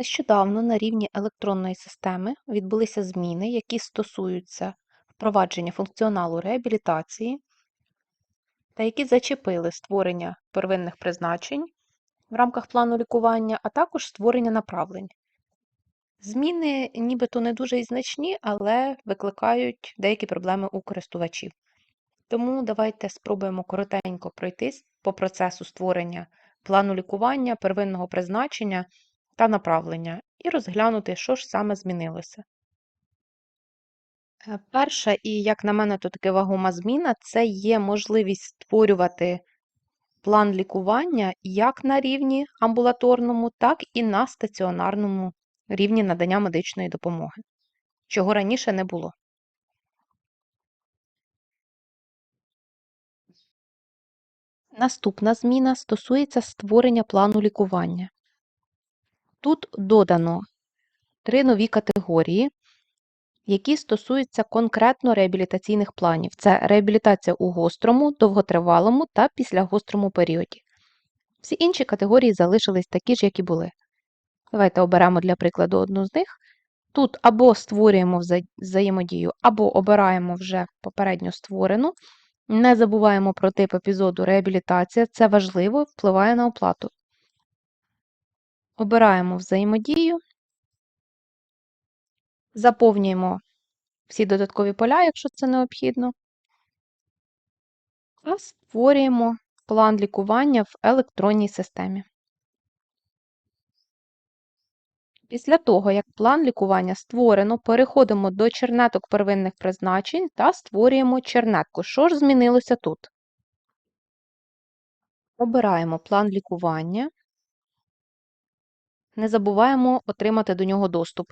Нещодавно на рівні електронної системи відбулися зміни, які стосуються впровадження функціоналу реабілітації та які зачепили створення первинних призначень в рамках плану лікування, а також створення направлень. Зміни нібито не дуже і значні, але викликають деякі проблеми у користувачів. Тому давайте спробуємо коротенько пройтись по процесу створення плану лікування, первинного призначення та направлення і розглянути, що ж саме змінилося. Е, Перша і, як на мене, то таки вагома зміна це є можливість створювати план лікування як на рівні амбулаторному, так і на стаціонарному рівні надання медичної допомоги, чого раніше не було. Наступна зміна стосується створення плану лікування. Тут додано три нові категорії, які стосуються конкретно реабілітаційних планів. Це реабілітація у гострому, довготривалому та післягострому періоді. Всі інші категорії залишились такі ж, як і були. Давайте оберемо для прикладу одну з них. Тут або створюємо вза- взаємодію, або обираємо вже попередньо створену. Не забуваємо про тип епізоду реабілітація, це важливо, впливає на оплату. Обираємо взаємодію, заповнюємо всі додаткові поля, якщо це необхідно, та створюємо план лікування в електронній системі. Після того, як план лікування створено, переходимо до чернеток первинних призначень та створюємо чернетку. Що ж змінилося тут? Обираємо план лікування. Не забуваємо отримати до нього доступ.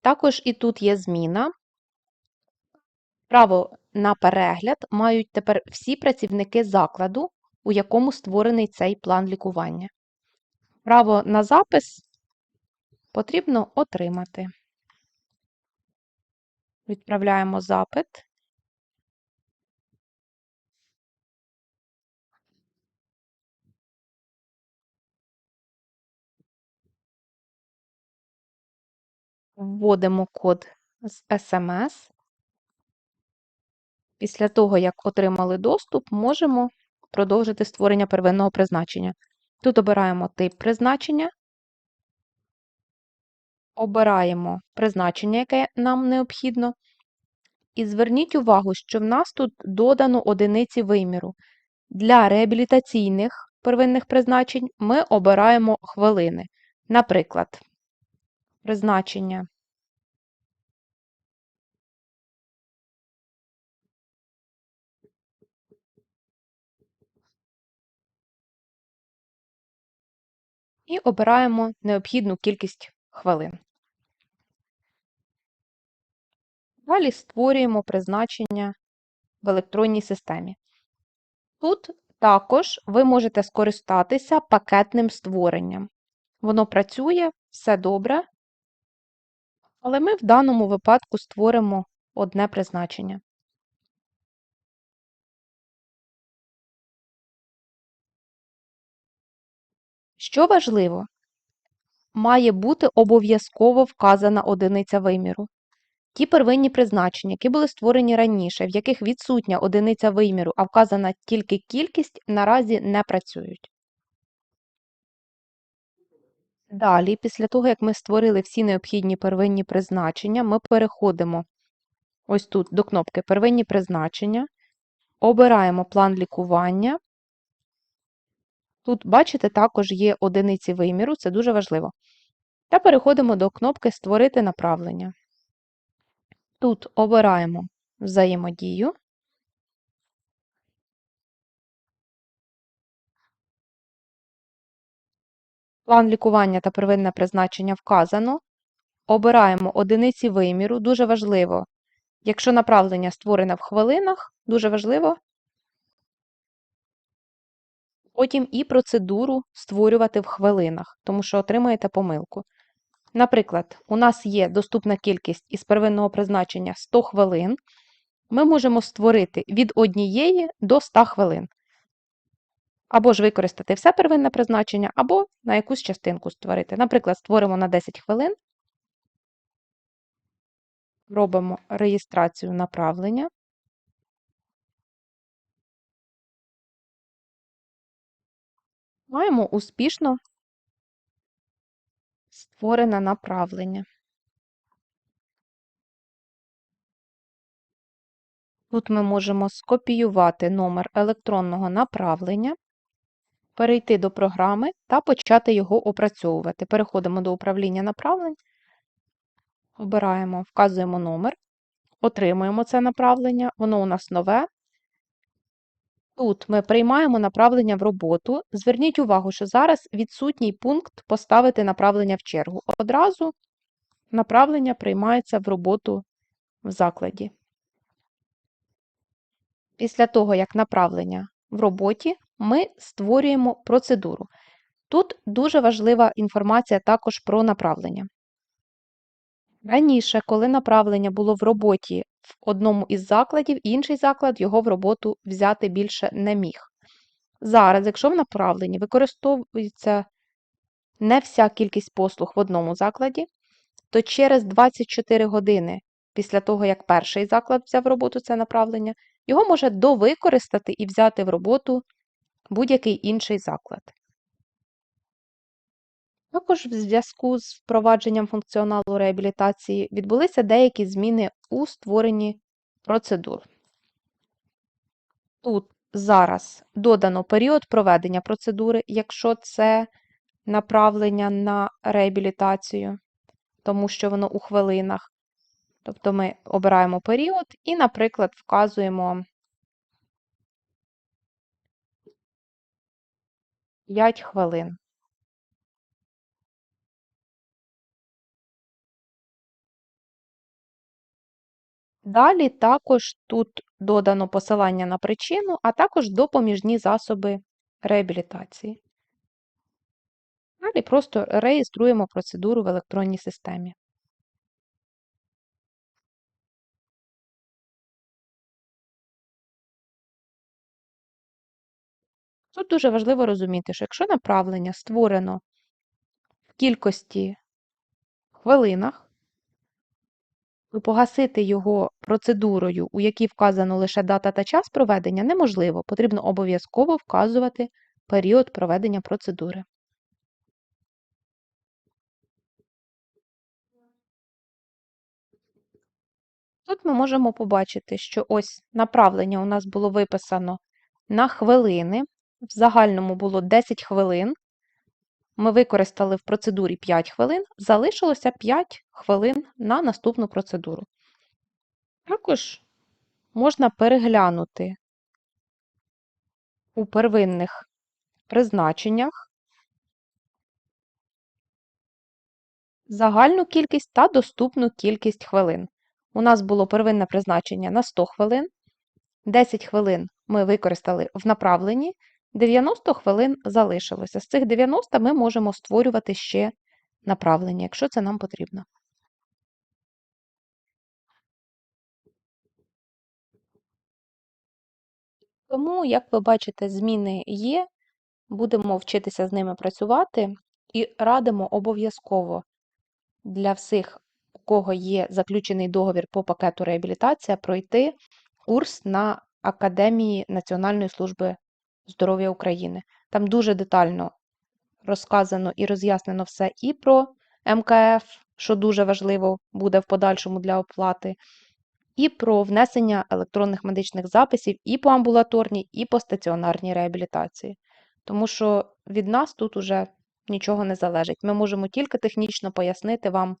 Також і тут є зміна. Право на перегляд мають тепер всі працівники закладу, у якому створений цей план лікування. Право на запис потрібно отримати. Відправляємо запит. Вводимо код з SMS. Після того, як отримали доступ, можемо продовжити створення первинного призначення. Тут обираємо тип призначення, обираємо призначення, яке нам необхідно. І зверніть увагу, що в нас тут додано одиниці виміру. Для реабілітаційних первинних призначень ми обираємо хвилини. Наприклад, призначення і обираємо необхідну кількість хвилин. Далі створюємо призначення в електронній системі. Тут також ви можете скористатися пакетним створенням. Воно працює, все добре, але ми в даному випадку створимо одне призначення. Що важливо, має бути обов'язково вказана одиниця виміру. Ті первинні призначення, які були створені раніше, в яких відсутня одиниця виміру, а вказана тільки кількість, наразі не працюють. Далі, після того, як ми створили всі необхідні первинні призначення, ми переходимо ось тут до кнопки Первинні призначення, обираємо план лікування. Тут, бачите, також є одиниці виміру, це дуже важливо. Та переходимо до кнопки Створити направлення. Тут обираємо взаємодію. План лікування та первинне призначення вказано. Обираємо одиниці виміру. Дуже важливо, якщо направлення створене в хвилинах, дуже важливо потім і процедуру створювати в хвилинах, тому що отримаєте помилку. Наприклад, у нас є доступна кількість із первинного призначення 100 хвилин. Ми можемо створити від однієї до 100 хвилин. Або ж використати все первинне призначення, або на якусь частинку створити. Наприклад, створимо на 10 хвилин, робимо реєстрацію направлення. Маємо успішно створене направлення. Тут ми можемо скопіювати номер електронного направлення, перейти до програми та почати його опрацьовувати. Переходимо до управління направлень, обираємо, вказуємо номер, отримуємо це направлення, воно у нас нове. Тут ми приймаємо направлення в роботу. Зверніть увагу, що зараз відсутній пункт поставити направлення в чергу. Одразу направлення приймається в роботу в закладі. Після того, як направлення в роботі, ми створюємо процедуру. Тут дуже важлива інформація також про направлення. Раніше, коли направлення було в роботі в одному із закладів, інший заклад його в роботу взяти більше не міг. Зараз, якщо в направленні використовується не вся кількість послуг в одному закладі, то через 24 години після того, як перший заклад взяв в роботу це направлення, його може довикористати і взяти в роботу будь-який інший заклад. Також в зв'язку з впровадженням функціоналу реабілітації відбулися деякі зміни у створенні процедур. Тут зараз додано період проведення процедури, якщо це направлення на реабілітацію, тому що воно у хвилинах. Тобто ми обираємо період і, наприклад, вказуємо 5 хвилин. Далі також тут додано посилання на причину, а також допоміжні засоби реабілітації. Далі просто реєструємо процедуру в електронній системі. Тут дуже важливо розуміти, що якщо направлення створено в кількості хвилинах, то погасити його процедурою, у якій вказано лише дата та час проведення, неможливо. Потрібно обов'язково вказувати період проведення процедури. Тут ми можемо побачити, що ось направлення у нас було виписано на хвилини, в загальному було 10 хвилин. Ми використали в процедурі 5 хвилин, залишилося 5 хвилин на наступну процедуру. Також можна переглянути у первинних призначеннях загальну кількість та доступну кількість хвилин. У нас було первинне призначення на 100 хвилин, 10 хвилин ми використали в направленні, 90 хвилин залишилося. З цих 90 ми можемо створювати ще направлення, якщо це нам потрібно. Тому, як ви бачите, зміни є, будемо вчитися з ними працювати і радимо обов'язково для всіх, у кого є заключений договір по пакету реабілітація, пройти курс на Академії Національної служби здоров'я України. Там дуже детально розказано і роз'яснено все і про МКФ, що дуже важливо буде в подальшому для оплати, і про внесення електронних медичних записів і по амбулаторній, і по стаціонарній реабілітації. Тому що від нас тут уже нічого не залежить. Ми можемо тільки технічно пояснити вам,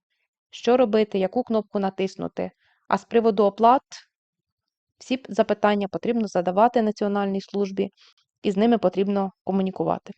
що робити, яку кнопку натиснути. А з приводу оплат всі запитання потрібно задавати Національній службі, і з ними потрібно комунікувати.